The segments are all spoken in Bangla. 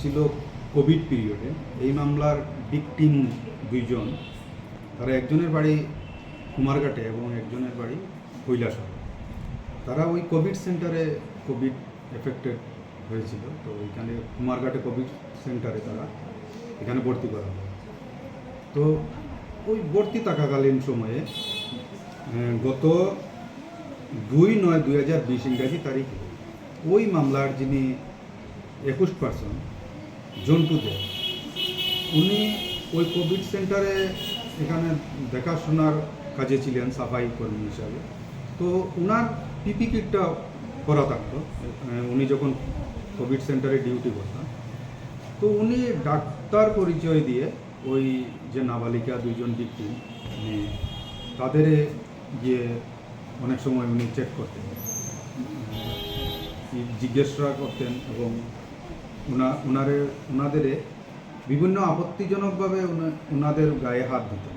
ছিল কোভিড পিরিয়ডে এই মামলার ভিকটিম দুইজন। তারা একজনের বাড়ি কুমারঘাটে এবং একজনের বাড়ি কৈলাসহরে। তারা ওই কোভিড সেন্টারে কোভিড এফেক্টেড হয়েছিল। তো ওইখানে কুমারঘাটে কোভিড সেন্টারে তারা এখানে ভর্তি করা হয় তো ওই ভর্তি থাকাকালীন সময়ে গত দুই নয় দুই হাজার বিশ ইংরাজি তারিখে ওই মামলার যিনি একুশ পার্সন জন্টু দেব উনি ওই কোভিড সেন্টারে এখানে দেখাশোনার কাজে ছিলেন সাফাই কর্মী হিসাবে। তো ওনার পিপি কিটটা করা থাকতো। উনি যখন কোভিড সেন্টারে ডিউটি করতেন, তো উনি ডাক্তার পরিচয় দিয়ে ওই যে নাবালিকা দুইজন ব্যক্তি উনি তাদের গিয়ে অনেক সময় উনি চেক করতেন। জিজ্ঞাসা করতেন এবং উনা ওনাদের বিভিন্ন আপত্তিজনকভাবে ওনাদের গায়ে হাত দিতেন।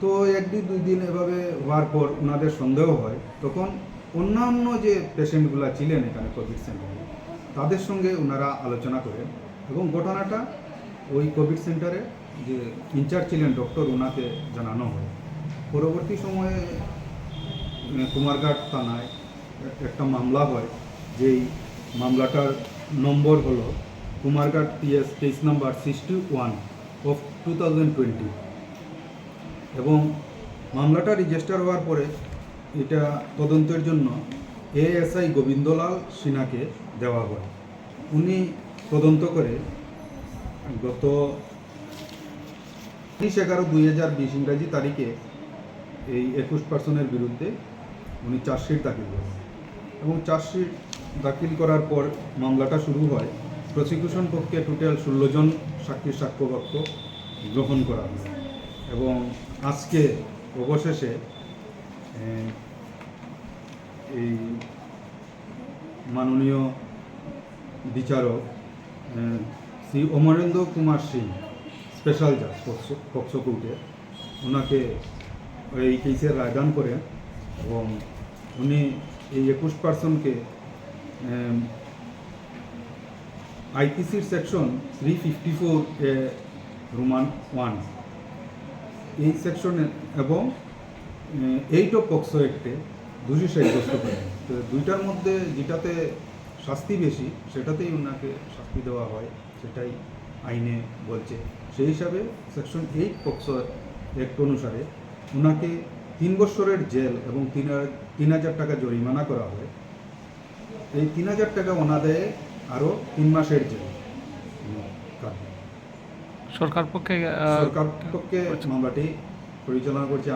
তো একদিন দুই দিন এভাবে হওয়ার পর ওনাদের সন্দেহ হয়, তখন অন্যান্য যে পেশেন্টগুলো ছিলেন এখানে কোভিড সেন্টারে তাদের সঙ্গে ওনারা আলোচনা করেন এবং ঘটনাটা ওই কোভিড সেন্টারে যে ইনচার্জ ছিলেন ডক্টর ওনাকে জানানো হয়। পরবর্তী সময়ে কুমারঘাট থানায় একটা মামলা হয়, যেই মামলাটার নম্বর হলো Kumarghat PS case number sixty one of two thousand twenty এবং মামলাটা রেজিস্টার হওয়ার পরে এটা তদন্তের জন্য এএসআই গোবিন্দলাল সিনহাকে দেওয়া হয়। উনি তদন্ত করে গত তিরিশ এগারো দুই হাজার বিশ ইংরাজি তারিখে এই একুশ পার্সনের বিরুদ্ধে উনি চার্জশিট দাখিল করেন এবং চার্জশিট দাখিল করার পর মামলাটা শুরু হয়। প্রসিকিউশন পক্ষে টোটাল ষোলো জন সাক্ষীর সাক্ষ্যবাক্য গ্রহণ করা হয় এবং আজকে অবশেষে এই মাননীয় বিচারক শ্রী অমরেন্দ্র কুমার সিং স্পেশাল জাজ পক্সো কোর্টে ওনাকে এই কেসের রায়দান করেন এবং উনি এই একুশ পার্সনকে আইপিসির section three fifty four A roman one এই সেকশনে এবং এইট অফ পক্সো একটে দোষী সাব্যস্ত করে। তো দুইটার মধ্যে যেটাতে শাস্তি বেশি সেটাতেই ওনাকে শাস্তি দেওয়া হয় সেটাই আইনে বলছে। সেই হিসাবে সেকশন এইট পক্সো অ্যাক্ট অনুসারে ওনাকে তিন বছরের জেল এবং তিন তিন হাজার টাকা জরিমানা করা হয়। এই তিন হাজার টাকা ওনাদের আরও তিন মাসের জেল। সরকার পক্ষে সরকার পক্ষে মামলাটি পরিচালনা করছে